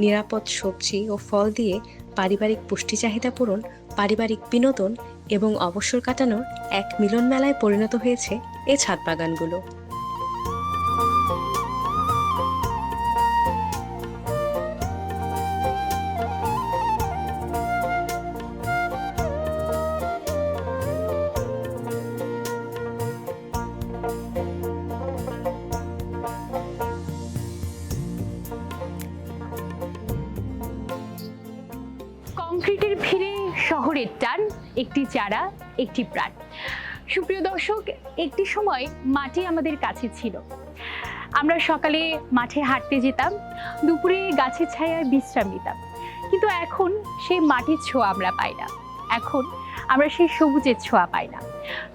নিরাপদ সবজি ও ফল দিয়ে পারিবারিক পুষ্টি চাহিদা পূরণ, পারিবারিক বিনোদন এবং অবসর কাটানোর এক মিলন মেলায় পরিণত হয়েছে এ ছাদ বাগানগুলো। শহরের টান, একটি চারা, একটি প্রাণ। সুপ্রিয় দর্শক, একটি সময় মাটি আমাদের কাছে ছিল। আমরা সকালে মাঠে হাঁটতে যেতাম, দুপুরে গাছের ছায়ায় বিশ্রাম নিতাম। কিন্তু এখন সেই মাটির ছোঁয়া আমরা পাই না। এখন আমরা সেই সবুজের ছোঁয়া পাই না।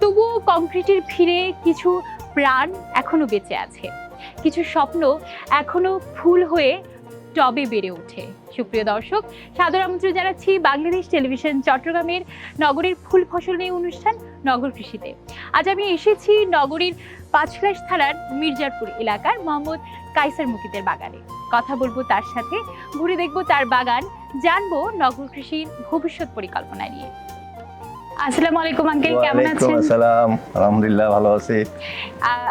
তবুও কংক্রিটের ভিড়ে কিছু প্রাণ এখনও বেঁচে আছে। কিছু স্বপ্ন এখনও ফুল হয়ে টবে বেড়ে ওঠে। সুপ্রিয় দর্শক, সাদর আমন্ত্রণ জানাচ্ছি বাংলাদেশ টেলিভিশন চট্টগ্রামের নগরীর ফুল ফসল নিয়ে অনুষ্ঠান নগর কৃষিতে। আজ আমি এসেছি নগরীর পাঁচলাশ থানার মির্জারপুর এলাকার মোহাম্মদ কাইসার মুকিতের বাগানে। কথা বলব তার সাথে, ঘুরে দেখব তার বাগান, জানব নগর কৃষির ভবিষ্যৎ পরিকল্পনা নিয়ে। আসসালামু আলাইকুম আঙ্কেল কেমন আছেন? আসসালাম। আলহামদুলিল্লাহ ভালো আছি।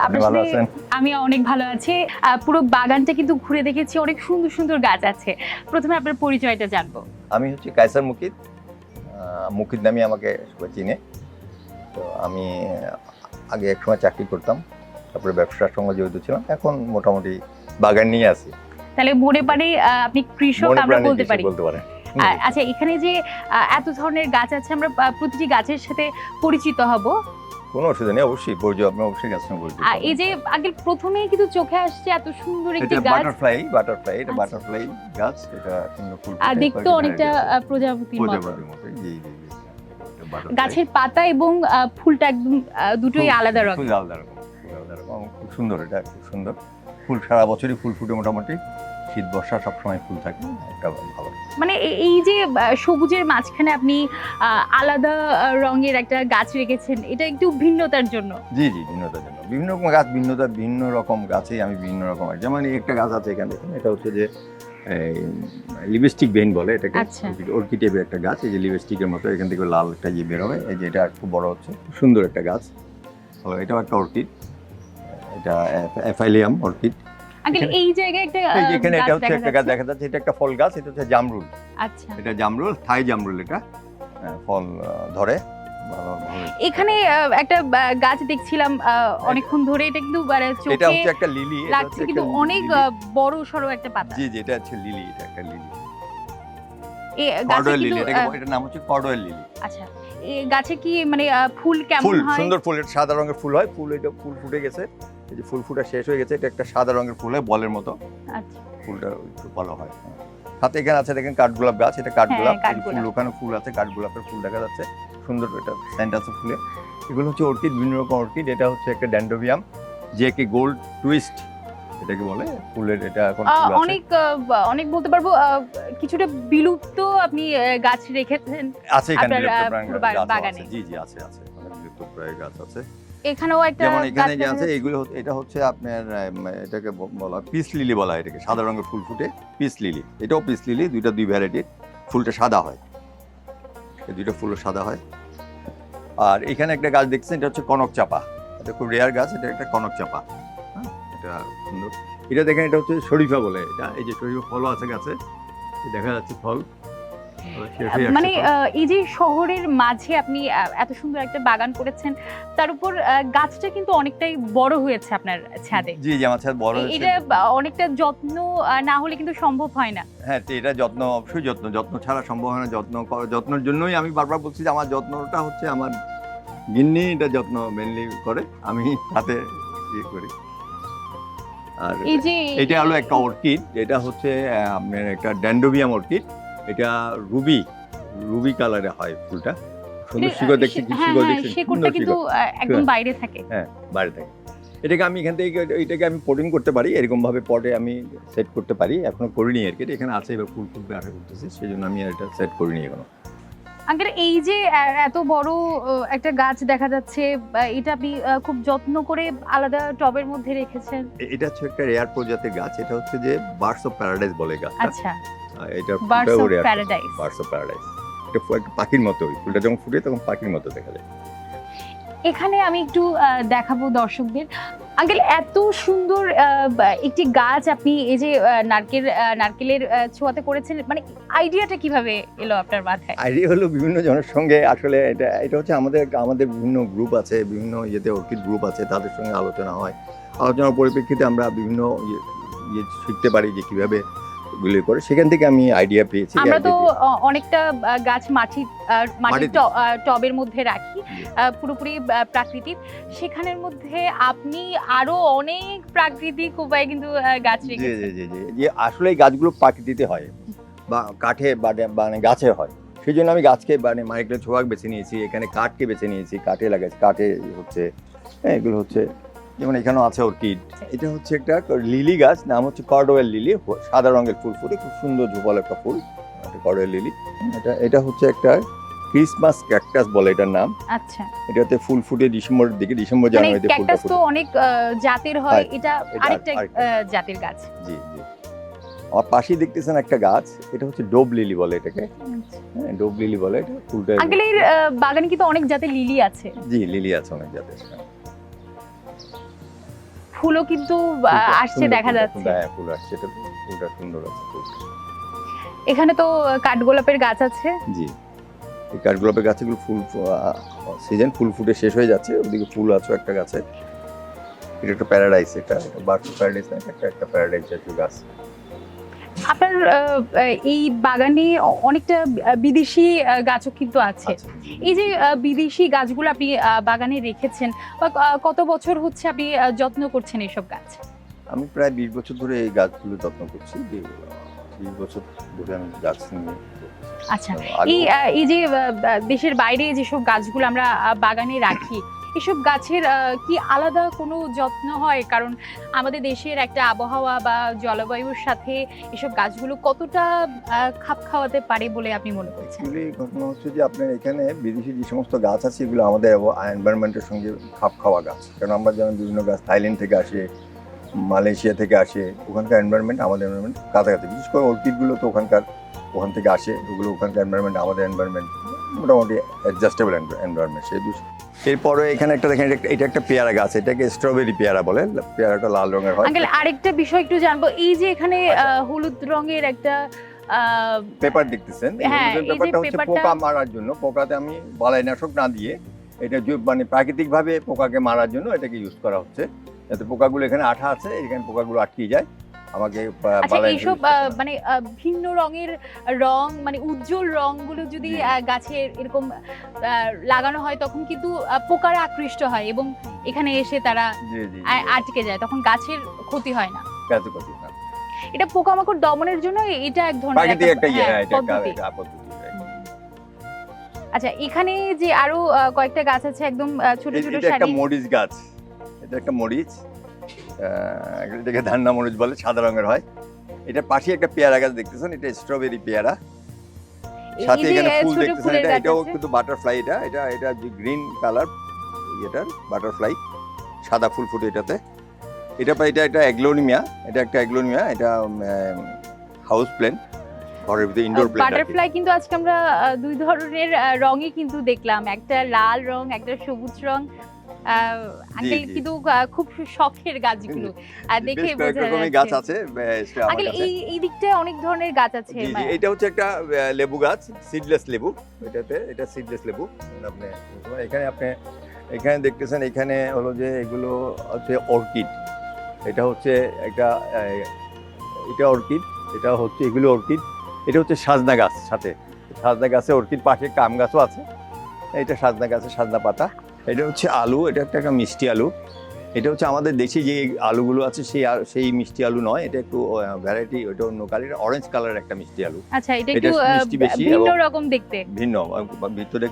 আপনি ভালো আছেন? আমি অনেক ভালো আছি। পুরো বাগানটা কিন্তু ঘুরে দেখেছি অনেক সুন্দর সুন্দর গাছ আছে। প্রথমে আপনার পরিচয়টা জানব। আমি হচ্ছে কায়সার মুকিদ আহ, মুকিদ নামে আমাকে চিনে। তো আমি আগে এক সময় চাকরি করতাম। তারপরে ব্যবসার সঙ্গে জড়িত ছিলাম। এখন মোটামুটি বাগান নিয়ে আছি। তাহলে মনে পারে আপনি কৃষক আমরা বলতে পারি। বলতে পারেন। আচ্ছা এখানে যে এত ধরনের গাছ আছে আমরা প্রতিটি গাছের সাথে পরিচিত হব? কোনো অসুবিধা নেই অবশ্যই বর্জ্য আপনি অবশ্যই গাছ নিয়ে বর্জ্য এই যে আগে প্রথমেই কিন্তু চোখে আসছে এত সুন্দর একটি গাছ। বাটারফ্লাই বাটারফ্লাই এটা আচ্ছা। বাটারফ্লাই গাছ এটা ফুল আর দেখতে অনেকটা প্রজাপতির মতো। প্রজাপতির মতো জি জি জি এটা butterfly। গাছের পাতা এবং ফুলটা একদম দুটোই আলাদা রঙ আলাদা রকম আলাদা রকম খুব সুন্দর এটা খুব সুন্দর। ফুল সারা বছরই ফুল ফুটে মোটামুটি। শীত বর্ষা সবসময় ফুল থাকে একটা ভালো মানে এই যে সবুজের মাঝখানে আপনি আলাদা রঙের একটা গাছ রেখেছেন এটা একটু ভিন্নতার জন্য। জি জি ভিন্নতার জন্য। বিভিন্ন রকম গাছ ভিন্নতা ভিন্ন রকম গাছেই আমি বিভিন্ন রকম যেমন একটা গাছ আছে এখানে এটা হচ্ছে যে লিপস্টিক বেইন বলে এটাকে আচ্ছা। অর্কিড টাইপের একটা গাছ এই যে লিপস্টিকের মতো এখান থেকে লাল একটা ইয়ে বের হবে এই যে এটা খুব বড় হচ্ছে সুন্দর একটা গাছ। এটাও একটা অর্কিড এটা অ্যাফাইলিয়াম অর্কিড। এই জায়গায় একটা এখানে এটা হচ্ছে একটা গাছ দেখা যাচ্ছে এটা একটা ফল গাছ এটা হচ্ছে জামরুল। আচ্ছা। এটা জামরুল থাই জামরুল এটা। ফল ধরে। এখানে একটা গাছ দেখছিলাম আহ, অনেকক্ষণ ধরে এটা কিন্তু মানে এটা হচ্ছে একটা লিলি লাগছে কিন্তু অনেক বড় সড়ো একটা পাতা। জি জি এটা হচ্ছে লিলি এটা একটা লিলি। কর্ডোয়েল লিলি এটার নাম হচ্ছে কর্ডোয়েল লিলি। আচ্ছা। এই গাছে কি মানে ফুল কেমন ফুল সুন্দর ফুল এটা সাদা রঙের ফুল হয় ফুল এটা ফুল ফুটে গেছে। এই যে ফুল ফুটা শেষ হয়ে গেছে এটা একটা সাদা রঙের ফুল হয় বলের মতো। আচ্ছা। ফুলটা একটু ভালো হয়। হাতে এখানে আছে দেখেন কাঠগোলাপ গাছ এটা কাঠগোলাপ হ্যাঁ, ফুল ওখানে ফুল আছে কাঠগোলাপের ফুল দেখা যাচ্ছে। সুন্দর এটা সেন্ট আছে ফুলে। এগুলো হচ্ছে অর্কিড বিভিন্ন রকম অর্কিড। এটা হচ্ছে একটা ড্যান্ডোভিয়াম যে কি গোল্ড টুইস্ট এটাকে বলে। ফুলের এটা এখন অনেক অনেক বলতে পারব কিছুটা বিলুপ্ত আপনি গাছ রেখেছেন। আছে এখানে বাগানে। জি জি আছে আছে। বিলুপ্ত প্রায় গাছ আছে। এখানেও একটা যেমন এখানে যে আছে এগুলো এটা হচ্ছে আপনার এটাকে বলা পিস লিলি বলা হয় এটাকে সাদা রঙের ফুল ফুটে পিস লিলি। এটাও পিস লিলি দুইটা দুই ভ্যারাইটির ফুলটা সাদা হয়। এই দুইটা ফুল সাদা হয়। আর এখানে একটা গাছ দেখছেন এটা হচ্ছে কনক চাপা। এটা খুব রেয়ার গাছ এটা একটা কনক চাপা। হ্যাঁ এটা সুন্দর। এটা দেখেন এটা হচ্ছে শরীফা বলে। এটা এই যে শরীফা ফলও আছে গাছে দেখা যাচ্ছে ফল। মানে যাচ্ছে ফল। আহ, এই যে শহরের মাঝে আপনি এত সুন্দর একটা বাগান করেছেন তার উপর গাছটা কিন্তু অনেকটাই বড় হয়েছে আপনার ছাদে। জি জি আমার ছাদ বড় হয়েছে। এটা অনেকটা যত্ন না হলে কিন্তু সম্ভব হয় না। হ্যাঁ তো এটা যত্ন অবশ্যই যত্ন যত্ন ছাড়া সম্ভব হয় না। যত্ন যত্নের জন্যই আমি বারবার বলছি যে আমার যত্নটা হচ্ছে আমার গিন্নি এটা যত্ন মেনলি করে আমি হাতে ইয়ে করি। আর এই যে এটা হলো একটা অর্কিড এটা হচ্ছে আপনার একটা ড্যান্ডোবিয়াম অর্কিড এটা রুবি রুবি কালারে হয় ফুলটা। সুন্দর শিকড় দেখতে হ্যাঁ শিকড় হ্যাঁ দেখতে শেকড়টা কিন্তু একদম। বাইরে থাকে। হ্যাঁ বাইরে থেকে। এটাকে আমি এখান থেকে এটাকে আমি পটিং করতে পারি এরকম ভাবে পটে আমি সেট করতে পারি। এখনও করিনি আর কি এখানে আছে এবার ফুল ফুটবে আশা করতেছি সেই জন্য আমি আর এটা সেট করিনি এখনও। আঙ্কেল এই যে এত বড় একটা গাছ দেখা যাচ্ছে এটা আপনি খুব যত্ন করে আলাদা টবের মধ্যে রেখেছেন? এটা হচ্ছে একটা রেয়ার প্রজাতির গাছ এটা হচ্ছে যে বার্ডস অফ প্যারাডাইস বলে গাছটা। আচ্ছা। এটা birds of paradise birds of paradise এটা একটা পাখির মতো ফুলটা যখন ফুটে তখন পাখির মতো দেখা যায়। এখানে আমি একটু দেখাবো দর্শকদের। আঙ্কেল এত সুন্দর একটি গাছ আপনি এই যে নারকেল নারকেলের ছোঁয়াতে করেছেন মানে আইডিয়াটা কীভাবে এলো আপনার মাথায়? আইডিয়া হলো বিভিন্ন জনের সঙ্গে আসলে এটা এটা হচ্ছে আমাদের আমাদের বিভিন্ন গ্রুপ আছে বিভিন্ন ইয়েতে অর্কিড গ্রুপ আছে তাদের সঙ্গে আলোচনা হয়। আলোচনার পরিপ্রেক্ষিতে আমরা বিভিন্ন ইয়ে ইয়ে শিখতে পারি যে কীভাবে এগুলি করে সেখান থেকে আমি আইডিয়া পেয়েছি আমরা তো অনেকটা গাছ মাটি মাটির টবের মধ্যে রাখি পুরোপুরি প্রাকৃতিক। সেখানের মধ্যে আপনি আরও অনেক প্রাকৃতিক উপায়ে কিন্তু গাছ রেখেছেন। জি জি জি। যে আসলে এই গাছগুলো প্রাকৃতিতে হয় বা কাঠে মানে গাছে হয়। সেই জন্য আমি গাছকে মানে মাইকেলের ছোয়াক বেছে নিয়েছি এখানে কাঠকে বেছে নিয়েছি কাঠে লাগাচ্ছি কাঠে হচ্ছে হ্যাঁ এগুলো হচ্ছে যেমন এখানেও আছে অর্কিড এটা হচ্ছে একটা লিলি গাছ নাম হচ্ছে কর্ডোয়েল লিলি সাদা রঙের ফুল ফুটে খুব সুন্দর ঝোপাল একটা ফুল এটা কর্ডোয়েল লিলি। এটা এটা হচ্ছে একটা ক্রিসমাস ক্যাকটাস বলে এটার নাম। আচ্ছা। এটাতে ফুল ফুটে ডিসেম্বরের দিকে ডিসেম্বর মানে জানুয়ারিতে ফুলটা ক্যাকটাস তো অনেক জাতের হয় হয়, এটা আরেকটা। জাতের গাছ। জি জি। আমার পাশেই দেখতেছেন একটা গাছ এটা হচ্ছে ডোব লিলি বলে এটাকে। হ্যাঁ ডোব লিলি বলে এটা ফুলটা আঙ্কেল বাগানে কিন্তু অনেক জাতের লিলি আছে। জি লিলি আছে অনেক জাতের ফুলও কিন্তু আসছে দেখা যাচ্ছে। হ্যাঁ ফুল আসছে এটা ফুলটা সুন্দর আছে এখানে তো কাঠগোলাপের গাছ আছে। জি এই কাঠগোলাপের গাছগুলো ফুল সিজন ফুল ফুটে শেষ হয়ে যাচ্ছে ওদিকে ফুল আছে একটা গাছে। এটা একটা প্যারাডাইস এটা বার্ড প্যারাডাইস না একটা একটা প্যারাডাইস জাতীয় গাছ। আপনার এই বাগানে অনেকটা বিদেশি গাছও কিন্তু আছে। এই যে বিদেশি গাছগুলো আপনি বাগানে রেখেছেন বা কত বছর হচ্ছে আপনি যত্ন করছেন এইসব গাছ? আমি প্রায় বিশ বছর ধরে এই গাছগুলো যত্ন করছি বিশ বছর ধরে আমি গাছ নিয়ে আচ্ছা। এই এই যে দেশের বাইরে যেসব গাছগুলো আমরা বাগানে রাখি এসব গাছের কি আলাদা কোনো যত্ন হয়? কারণ আমাদের দেশের একটা আবহাওয়া বা জলবায়ুর সাথে এসব গাছগুলো কতটা খাপ খাওয়াতে পারে বলে আপনি মনে করছেন? ঘটনা হচ্ছে যে আপনার এখানে বিদেশি যে সমস্ত গাছ আছে, এগুলো আমাদের এনভায়রনমেন্টের সঙ্গে খাপ খাওয়া গাছ। কারণ আমরা যেমন বিভিন্ন গাছ থাইল্যান্ড থেকে আসে, মালয়েশিয়া থেকে আসে, ওখানকার এনভায়রনমেন্ট আমাদের এনভায়রনমেন্ট কাছাকাছি। বিশেষ করে অর্কিডগুলো তো ওখানকার, ওখান থেকে আসে, ওগুলো ওখানকার এনভায়রনমেন্ট আমাদের এনভায়রনমেন্ট মোটামুটি অ্যাডজাস্টেবল এনভায়রনমেন্ট সেই এরপরে এখানে একটা দেখেন এটা একটা- পেয়ারা গাছ এটাকে স্ট্রবেরি পেয়ারা বলে পেয়ারাটা লাল রঙের হয়। আঙ্কেল আরেকটা বিষয় একটু জানব এই যে এখানে। আহ, হলুদ রঙের একটা পেপার দেখতেছেন? হ্যাঁ, পেপারটা হচ্ছে পোকা মারার জন্য পোকাতে আমি বালাইনাশক না দিয়ে এটা মানে প্রাকৃতিকভাবে পোকাকে মারার জন্য এটাকে ইউজ করা হচ্ছে। যাতে পোকাগুলো এখানে আঠা আছে এখানে পোকাগুলো আটকে যায়। আমাকে আচ্ছা এইসব। মানে ভিন্ন রঙের রং মানে উজ্জ্বল রংগুলো যদি গাছে এরকম লাগানো হয় তখন কিন্তু পোকারা আকৃষ্ট হয় এবং এখানে এসে তারা আটকে যায় তখন গাছের ক্ষতি হয় না। হয়। এটা পোকামাকড় দমনের জন্য এটা এক ধরনের একটা ইয়ে হ্যাঁ, একটা পদ্ধতি। আচ্ছা এখানে যে আরও কয়েকটা গাছ আছে একদম ছোট ছোট এটা একটা মরিচ গাছ। এটা একটা মরিচ। এটাকে ধান্না মরিচ বলে সাদা রঙের হয়। এটা পাশে একটা পেয়ারা গাছ দেখতেছেন এটা স্ট্রবেরি পেয়ারা। সাথে এখানে ফুল দেখতেছেন এটা এটাও কিন্তু বাটারফ্লাই এটা। এটা এটা গ্রিন কালার এটার বাটারফ্লাই সাদা ফুল ফুটে এটাতে। এটা পা- এটা একটা অ্যাগ্লোনিমিয়া এটা একটা অ্যাগ্লোনিমিয়া এটা হাউস প্ল্যান্ট ঘরের ভিতরে ইনডোর প্ল্যান্ট বাটারফ্লাই কিন্তু আজকে আমরা দুই ধরনের রঙই কিন্তু দেখলাম। একটা লাল রং একটা সবুজ রং আঙ্কেল। কিন্তু খুব শখের গাছগুলো। দেখে বোঝা গাছ আছে আঙ্কেল এই এই দিকটায় অনেক ধরনের গাছ আছে মানে- এটা হচ্ছে একটা লেবু গাছ সিডলেস লেবু এটাতে এটা সিডলেস লেবু। আপনি এখানে আপনি এখানে দেখতেছেন এখানে হলো যে এগুলো হচ্ছে অর্কিড। এটা হচ্ছে একটা এটা অর্কিড এটা হচ্ছে এগুলো অর্কিড। এটা হচ্ছে সাজনা গাছ সাথে। সাজনা গাছে অর্কিড পাশে কাম গাছও আছে। এটা সাজনা গাছে সাজনা পাতা। এটা হচ্ছে আলু এটা একটা একটা মিষ্টি আলু। এটা হচ্ছে আমাদের দেশি যে আলুগুলো আছে সেই সেই মিষ্টি আলু নয় এটা একটু ভ্যারাইটি ওটা অন্য কালার অরেঞ্জ কালারের একটা মিষ্টি আলু। আচ্ছা এটা একটু মিষ্টি বেশি ভিন্ন রকম দেখতে। ভিন্ন ভিতরে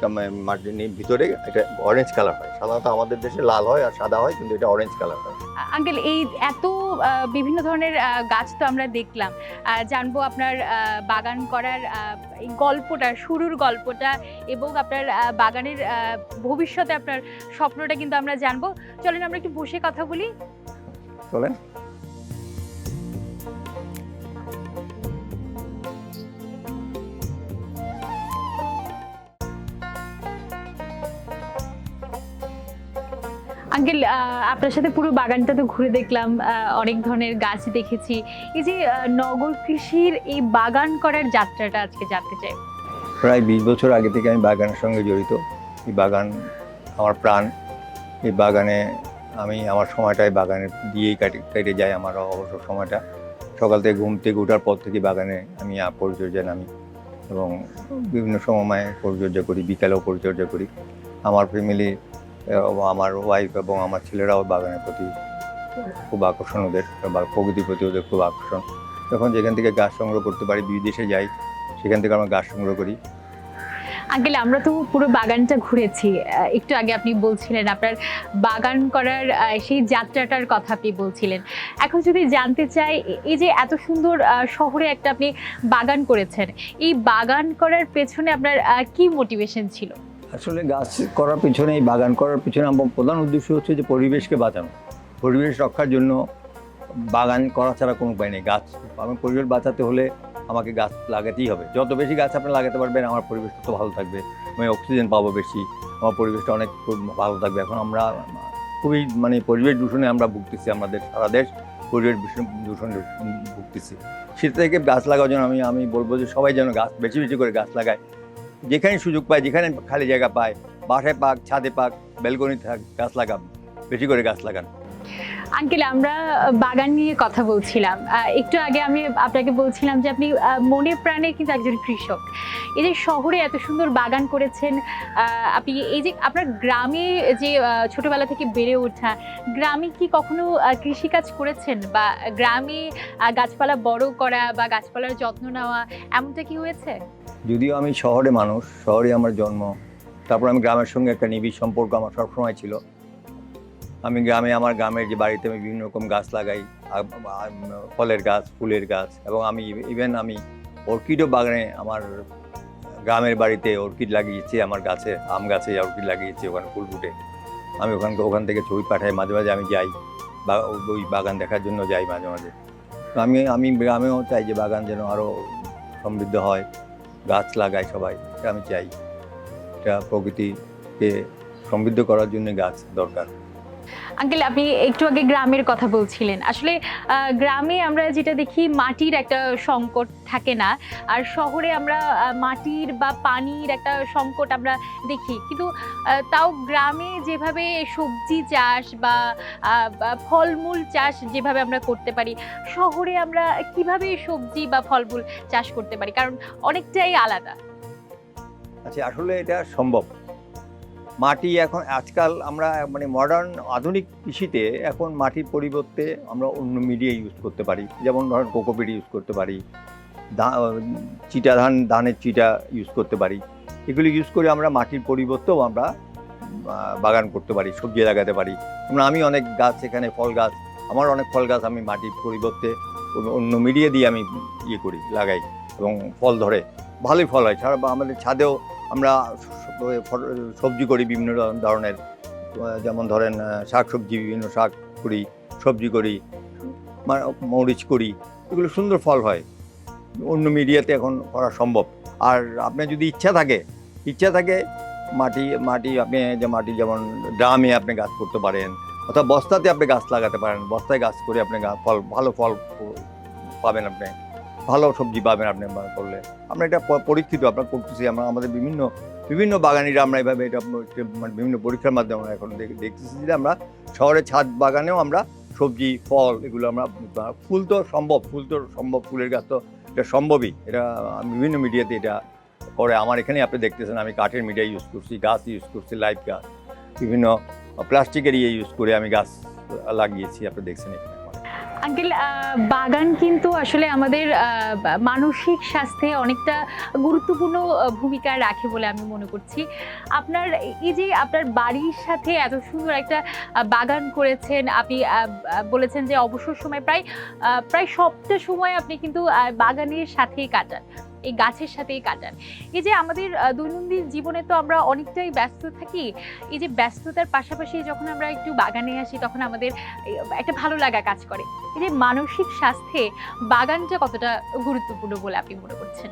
মাটির ভিতরে এটা অরেঞ্জ কালার হয়। সাধারণত আমাদের দেশে লাল হয় আর সাদা হয় কিন্তু এটা অরেঞ্জ কালার হয়। আঙ্কেল এই এত বিভিন্ন ধরনের গাছ তো আমরা দেখলাম। জানব আপনার বাগান করার গল্পটা, শুরুর গল্পটা এবং আপনার বাগানের ভবিষ্যতে আপনার স্বপ্নটা কিন্তু আমরা জানব। চলেন আমরা একটু বসে কথা বলি। চলেন। আঙ্কেল আপনার সাথে পুরো বাগানটা তো ঘুরে দেখলাম অনেক ধরনের গাছ দেখেছি। এই যে নগর কৃষির এই বাগান করার যাত্রাটা আজকে জানতে চাই। প্রায় বিশ বছর আগে থেকে আমি বাগানের সঙ্গে জড়িত। এই বাগান আমার প্রাণ। এই বাগানে আমি আমার সময়টাই বাগানে দিয়েই কাটে, কেটে যায় আমার অবসর সময়টা। সকাল থেকে ঘুম থেকে ওঠার পর থেকে বাগানে আমি পরিচর্যা নামি এবং বিভিন্ন সময় পরিচর্যা করি, বিকালেও পরিচর্যা করি। আমার ফ্যামিলি আমার ওয়াইফ এবং আমার ছেলেরাও বাগানের প্রতি খুব আকর্ষণ, ওদের বা প্রকৃতির প্রতি ওদের খুব আকর্ষণ। যখন যেখান থেকে গাছ সংগ্রহ করতে পারি, বিদেশে যাই, সেখান থেকে আমরা গাছ সংগ্রহ করি। আঙ্কেল, আমরা তো পুরো বাগানটা ঘুরেছি। একটু আগে আপনি বলছিলেন, আপনার বাগান করার সেই যাত্রাটার কথা আপনি বলছিলেন। এখন যদি জানতে চাই এই যে এত সুন্দর শহরে একটা আপনি বাগান করেছেন, এই বাগান করার পেছনে আপনার কি মোটিভেশন ছিল? আসলে গাছ করার পিছনে, এই বাগান করার পিছনে আমার প্রধান উদ্দেশ্য হচ্ছে যে পরিবেশকে বাঁচানো। পরিবেশ রক্ষার জন্য বাগান করা ছাড়া কোনো উপায় নেই। গাছ আমি পরিবেশ বাঁচাতে হলে আমাকে গাছ লাগাতেই হবে। যত বেশি গাছ আপনি লাগাতে পারবেন, আমার পরিবেশ তত ভালো থাকবে। আমি অক্সিজেন পাবো বেশি, আমার পরিবেশটা অনেক ভালো থাকবে। এখন আমরা খুবই মানে পরিবেশ দূষণে আমরা ভুগতেছি, আমাদের সারা দেশ পরিবেশ দূষণ ভুগতেছি। সেটা থেকে গাছ লাগানোর জন্য আমি আমি বলব যে সবাই যেন গাছ, বেশি বেশি করে গাছ লাগায়। যেখানে সুযোগ পায়, যেখানে খালি জায়গা পায় বাসায় পাক, ছাদে পাক বেলকনি থাক, গাছ লাগান বেশি করে গাছ লাগান আঙ্কেল, আমরা বাগান নিয়ে কথা বলছিলাম। একটু আগে আমি আপনাকে বলছিলাম যে আপনি মনে প্রাণে কিন্তু একজন কৃষক। এই যে শহরে এত সুন্দর বাগান করেছেন আপনি এই যে আপনার গ্রামে যে ছোটবেলা থেকে বেড়ে ওঠা, গ্রামে কি কখনো কৃষিকাজ করেছেন? বা গ্রামে গাছপালা বড় করা বা গাছপালার যত্ন নেওয়া, এমনটা কি হয়েছে? যদিও আমি শহরে মানুষ শহরে আমার জন্ম, তারপর আমি গ্রামের সঙ্গে একটা নিবিড় সম্পর্ক আমার সবসময় ছিল। আমি গ্রামে, আমার গ্রামের যে বাড়িতে আমি বিভিন্ন রকম গাছ লাগাই ফলের গাছ, ফুলের গাছ এবং আমি ইভেন আমি অর্কিডও বাগানে আমার গ্রামের বাড়িতে অর্কিড লাগিয়েছি, আমার গাছে, আম গাছে অর্কিড লাগিয়েছি ওখানে ফুল ফুটে। আমি ওখান ওখান থেকে ছবি পাঠাই, মাঝে মাঝে আমি যাই, বা ওই বাগান দেখার জন্য যাই মাঝে মাঝে। তো আমি আমি গ্রামেও চাই যে বাগান যেন আরও সমৃদ্ধ হয়, গাছ লাগায় সবাই আমি চাই। এটা প্রকৃতিকে সমৃদ্ধ করার জন্য গাছ দরকার। আঙ্কেল, আপনি একটু আগে গ্রামের কথা বলছিলেন। আসলে গ্রামে আমরা যেটা দেখি, মাটির একটা সংকট থাকে না। আর শহরে আমরা মাটির বা পানির একটা সংকট আমরা দেখি। কিন্তু তাও গ্রামে যেভাবে সবজি চাষ বা ফলমূল চাষ যেভাবে আমরা করতে পারি, শহরে আমরা কীভাবে সবজি বা ফলমূল চাষ করতে পারি? কারণ অনেকটাই আলাদা। আচ্ছা আসলে এটা সম্ভব। মাটি এখন আজকাল আমরা মানে মডার্ন আধুনিক কৃষিতে এখন মাটির পরিবর্তে আমরা অন্য মিডিয়া ইউজ করতে পারি। যেমন ধরেন কোকোপিট ইউজ করতে পারি চিটা ধান ধানের চিটা ইউজ করতে পারি। এগুলি ইউজ করে আমরা মাটির পরিবর্তেও আমরা বাগান করতে পারি, সবজি লাগাতে পারি। যেমন আমি অনেক গাছ এখানে ফল গাছ, আমার অনেক ফল গাছ আমি মাটির পরিবর্তে অন্য- মিডিয়া দিয়ে আমি ইয়ে করি, লাগাই এবং ফল ধরে। ভালোই ফল হয়। ছাড়া আমাদের ছাদেও আমরা সবজি করি বিভিন্ন ধরনের। যেমন ধরেন শাক সবজি বিভিন্ন শাক করি, সবজি করি মরিচ করি, এগুলো সুন্দর ফল হয়। অন্য মিডিয়াতে এখন করা সম্ভব। আর আপনার যদি ইচ্ছা থাকে ইচ্ছা থাকে মাটি মাটি আপনি যে মাটি যেমন ড্রামে আপনি গাছ করতে পারেন অর্থাৎ বস্তাতে আপনি গাছ লাগাতে পারেন, বস্তায় গাছ করে আপনি ফল, ভালো ফল পাবেন আপনি। ভালো সবজি পাবেন আপনি করলে। আমরা এটা পরীক্ষিত আমরা করতেছি, আমরা, আমাদের বিভিন্ন বিভিন্ন বাগানিরা আমরা এভাবে এটা মানে বিভিন্ন পরীক্ষার মাধ্যমে আমরা এখন দেখ- দেখতেছি যে আমরা শহরের ছাদ বাগানেও আমরা সবজি, ফল এগুলো আমরা ফুল তো সম্ভব, ফুল তো সম্ভব, ফুলের গাছ তো এটা সম্ভবই। এটা বিভিন্ন মিডিয়াতে এটা করে আমার এখানে আপনি দেখতেছেন, আমি কাঠের মিডিয়া ইউজ করছি, গাছ ইউজ করছি লাইভ গাছ। বিভিন্ন প্লাস্টিকের ইয়ে ইউজ করে আমি গাছ লাগিয়েছি, আপনি দেখছেন এখানে। আঙ্কেল বাগান কিন্তু আসলে আমাদের মানসিক স্বাস্থ্যে অনেকটা গুরুত্বপূর্ণ ভূমিকা রাখে বলে আমি মনে করছি। আপনার, এই যে আপনার বাড়ির সাথে এত সুন্দর একটা বাগান করেছেন, আপনি বলেছেন যে অবসর সময় প্রায় প্রায় সবটা সময় আপনি কিন্তু বাগানের সাথেই কাটান। এই গাছের সাথেই কাটান। এই যে আমাদের দৈনন্দিন জীবনে তো আমরা অনেকটাই ব্যস্ত থাকি, এই যে ব্যস্ততার পাশাপাশি যখন আমরা একটু বাগানে আসি, তখন আমাদের একটা ভালো লাগা কাজ করে। এই যে মানসিক স্বাস্থ্যে বাগানটা কতটা গুরুত্বপূর্ণ বলে আপনি মনে করছেন?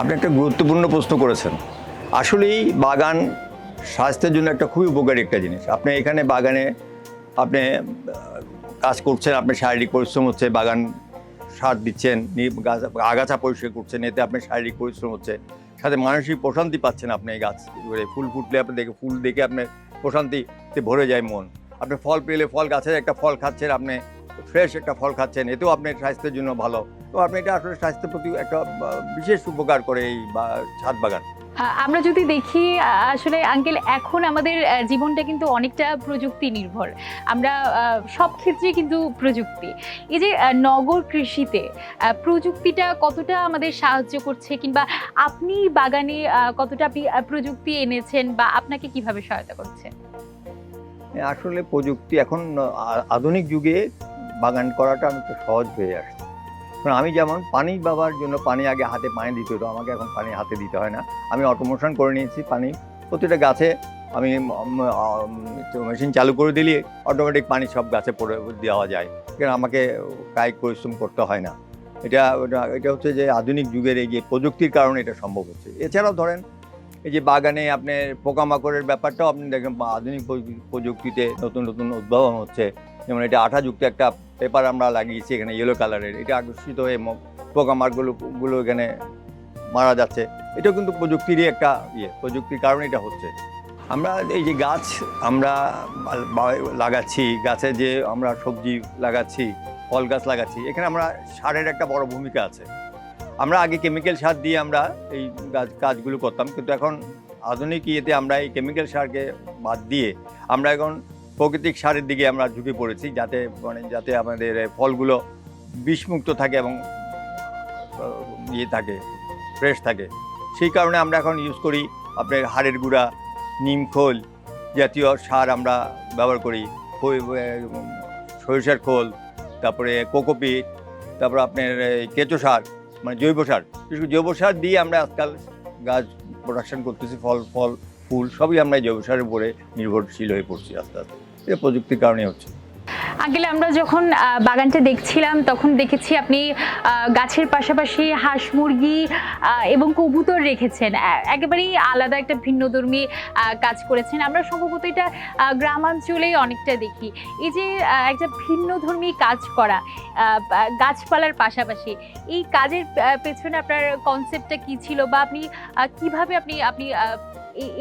আপনি একটা গুরুত্বপূর্ণ প্রশ্ন করেছেন। আসলেই বাগান স্বাস্থ্যের জন্য একটা খুবই উপকারী একটা জিনিস। আপনি এখানে বাগানে, আপনি কাজ করছেন, আপনি শারীরিক পরিশ্রম হচ্ছে, বাগান সার দিচ্ছেন গাছ, আগাছা পরিষ্কার করছেন, এতে আপনার শারীরিক পরিশ্রম হচ্ছে, সাথে মানসিক প্রশান্তি পাচ্ছেন আপনি এই গাছ ফুল ফুটলে আপনি দেখে, ফুল দেখে আপনার প্রশান্তিতে ভরে যায় মন। আপনি ফল পেলে ফল, গাছের একটা ফল খাচ্ছেন আপনি, ফ্রেশ একটা ফল খাচ্ছেন, এতেও আপনার স্বাস্থ্যের জন্য ভালো। তো আপনি এটা আসলে স্বাস্থ্যের প্রতি একটা বিশেষ উপকার করে এই, বা- ছাদ বাগান। আমরা যদি দেখি আসলে আঙ্কেল, এখন আমাদের জীবনটা কিন্তু অনেকটা প্রযুক্তি নির্ভর আমরা সব ক্ষেত্রে কিন্তু প্রযুক্তি। এই যে নগর কৃষিতে প্রযুক্তিটা কতটা আমাদের সাহায্য করছে কিংবা আপনি বাগানে কতটা প্রযুক্তি এনেছেন বা আপনাকে কীভাবে সহায়তা করছে? আসলে প্রযুক্তি এখন আধুনিক যুগে বাগান করাটা অনেকটা সহজ হয়ে আসছে। কারণ আমি যেমন পানি বাবার জন্য পানি আগে হাতে পানি দিতে হতো, আমাকে এখন পানি হাতে দিতে হয় না। আমি অটোমোশন করে নিয়েছি পানি, প্রতিটা গাছে আমি মেশিন চালু করে দিলে অটোমেটিক পানি সব গাছে পড়ে, দেওয়া যায়। কারণ আমাকে কায়িক পরিশ্রম করতে হয় না। এটা এটা হচ্ছে যে আধুনিক যুগের এই যে প্রযুক্তির কারণে এটা সম্ভব হচ্ছে। এছাড়াও ধরেন, এই যে বাগানে আপনার পোকামাকড়ের ব্যাপারটাও আপনি দেখেন, আধুনিক প্রযু- প্রযুক্তিতে নতুন নতুন উদ্ভাবন হচ্ছে। যেমন এটা আঠাযুক্ত একটা পেপার আমরা লাগিয়েছি এখানে ইয়েলো কালারের এটা আকর্ষিত হয়ে পোকামাকড়গুলো, গুলো এখানে মারা যাচ্ছে। এটাও কিন্তু প্রযুক্তিরই একটা ইয়ে প্রযুক্তির কারণে এটা হচ্ছে। আমরা এই যে গাছ, আমরা লাগাচ্ছি, গাছে যে আমরা সবজি লাগাচ্ছি, ফল গাছ লাগাচ্ছি, এখানে আমরা সারের একটা বড় ভূমিকা আছে। আমরা আগে কেমিক্যাল সার দিয়ে আমরা এই গাছ, কাজগুলো করতাম, কিন্তু এখন আধুনিক ইয়েতে আমরা এই কেমিক্যাল সারকে বাদ দিয়ে আমরা এখন প্রাকৃতিক সারের দিকে আমরা ঝুঁকে পড়েছি যাতে মানে যাতে আমাদের ফলগুলো বিষমুক্ত থাকে এবং ইয়ে থাকে ফ্রেশ থাকে। সেই কারণে আমরা এখন ইউজ করি আপনার হাড়ের গুঁড়া, নিম খোল জাতীয় সার আমরা ব্যবহার করি। সরিষার খোল, তারপরে কোকোপিট তারপর আপনার কেঁচো সার মানে জৈব সার। জৈব সার দিয়ে আমরা আজকাল গাছ প্রোডাকশন করতেছি, ফল ফল, ফুল, সবই আমরা জৈব সারের উপরে নির্ভরশীল হয়ে পড়ছি আস্তে আস্তে। এটা প্রযুক্তির কারণে হচ্ছে। আঙ্কেল, আমরা যখন বাগানটা দেখছিলাম, তখন দেখেছি আপনি গাছের পাশাপাশি হাঁস মুরগি এবং কবুতর রেখেছেন। একেবারেই আলাদা একটা ভিন্নধর্মী কাজ করেছেন। আমরা সম্ভবত এটা গ্রামাঞ্চলেই অনেকটা দেখি। এই যে একটা ভিন্নধর্মী কাজ করা গাছপালার পাশাপাশি, এই কাজের পেছনে আপনার কনসেপ্টটা কি ছিল? বা আপনি কীভাবে আপনি আপনি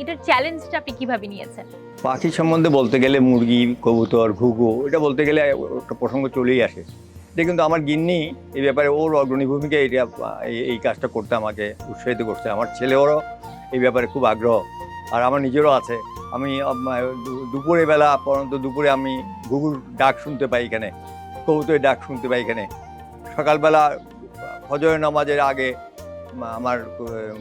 এটার চ্যালেঞ্জটা আপনি কীভাবে নিয়েছেন? পাখি সম্বন্ধে বলতে গেলে মুরগি, কবুতর, ঘুঘু, এটা বলতে গেলে একটা প্রসঙ্গ চলেই আসে। এটা কিন্তু আমার গিন্নি এই ব্যাপারে ওর অগ্রণী ভূমিকা এটা, এই- কাজটা করতে আমাকে উৎসাহিত করছে। আমার ছেলেওরও এই ব্যাপারে খুব আগ্রহ, আর আমার নিজেরও আছে। আমি দুপুরে বেলা পরন্ত দুপুরে আমি ঘুঘুর ডাক শুনতে পাই এখানে, কবুতরের ডাক শুনতে পাই এখানে। সকালবেলা ফজর নামাজের আগে আমার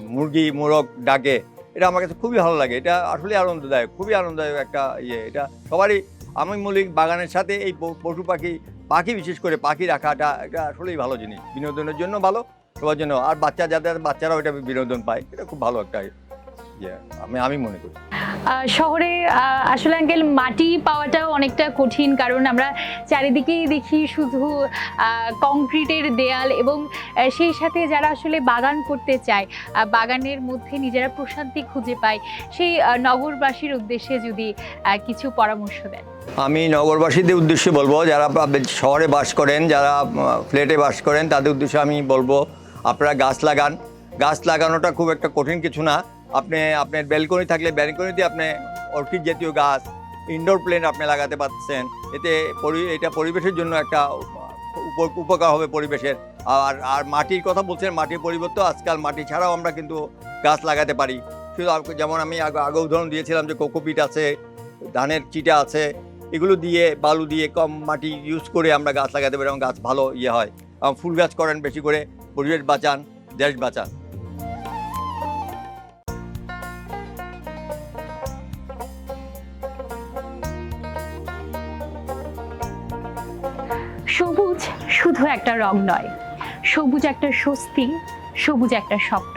মুরগি, মোরগ ডাকে। এটা আমার কাছে খুবই ভালো লাগে। এটা আসলে আনন্দদায়ক, খুবই আনন্দদায়ক একটা ইয়ে। এটা সবারই আমি মৌলিক বাগানের সাথে এই পশু পাখি পাখি বিশেষ করে পাখি রাখাটা এটা আসলেই ভালো জিনিস। বিনোদনের জন্য ভালো, সবার জন্য। আর বাচ্চা যাদের, বাচ্চারাও এটা বিনোদন পায়। এটা খুব ভালো একটা আমি আমি মনে করি। শহরে আসলে আঙ্কেল মাটি পাওয়াটাও অনেকটা কঠিন কারণ আমরা চারিদিকেই দেখি শুধু কংক্রিটের দেয়াল এবং সেই সাথে যারা আসলে বাগান করতে চায় বাগানের মধ্যে নিজেরা প্রশান্তি খুঁজে পায় সেই নগরবাসীর উদ্দেশ্যে যদি কিছু পরামর্শ দেন। আমি নগরবাসীদের উদ্দেশ্যে বলব যারা শহরে বাস করেন যারা ফ্ল্যাটে বাস করেন তাদের উদ্দেশ্যে আমি বলব আপনারা গাছ লাগান। গাছ লাগানোটা খুব একটা কঠিন কিছু না। আপনি আপনার ব্যালকনি থাকলে ব্যালকনিতে আপনি অর্কিড জাতীয় গাছ ইনডোর প্লেন্ট আপনি লাগাতে পারছেন এতে এটা পরিবেশের জন্য একটা উপ- উপকার হবে পরিবেশের। আর আর মাটির কথা বলছেন, মাটির পরিবর্তন আজকাল মাটি ছাড়াও আমরা কিন্তু গাছ লাগাতে পারি। শুধু যেমন আমি আগে আগে উদাহরণ দিয়েছিলাম যে কোকোপিট আছে, ধানের চিটা আছে, এগুলো দিয়ে, বালু দিয়ে কম মাটি ইউজ করে আমরা গাছ লাগাতে পারি এবং গাছ ভালো ইয়ে হয়। ফুল গাছ করেন বেশি করে, পরিবেশ বাঁচান, দেশ বাঁচান। সবুজ শুধু একটা রং নয়। সবুজ একটা স্বস্তি, সবুজ একটা স্বপ্ন।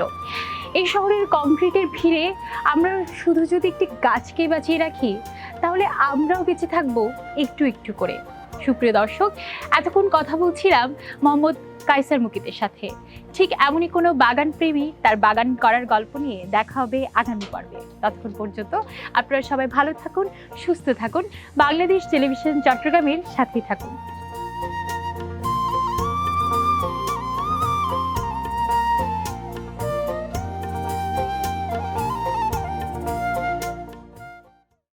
এই শহরের কংক্রিটের ভিড়ে আমরা শুধু যদি একটি গাছকে বাঁচিয়ে রাখি, তাহলে আমরাও বেঁচে থাকব একটু একটু করে। সুপ্রিয় দর্শক, এতক্ষণ কথা বলছিলাম মোহাম্মদ কাইসার মুকিতের সাথে। ঠিক এমনই কোনো বাগান প্রেমী তার বাগান করার গল্প নিয়ে দেখা হবে আগামী পর্বে। ততক্ষণ পর্যন্ত আপনারা সবাই ভালো থাকুন, সুস্থ থাকুন। বাংলাদেশ টেলিভিশন চট্টগ্রামের সাথেই থাকুন।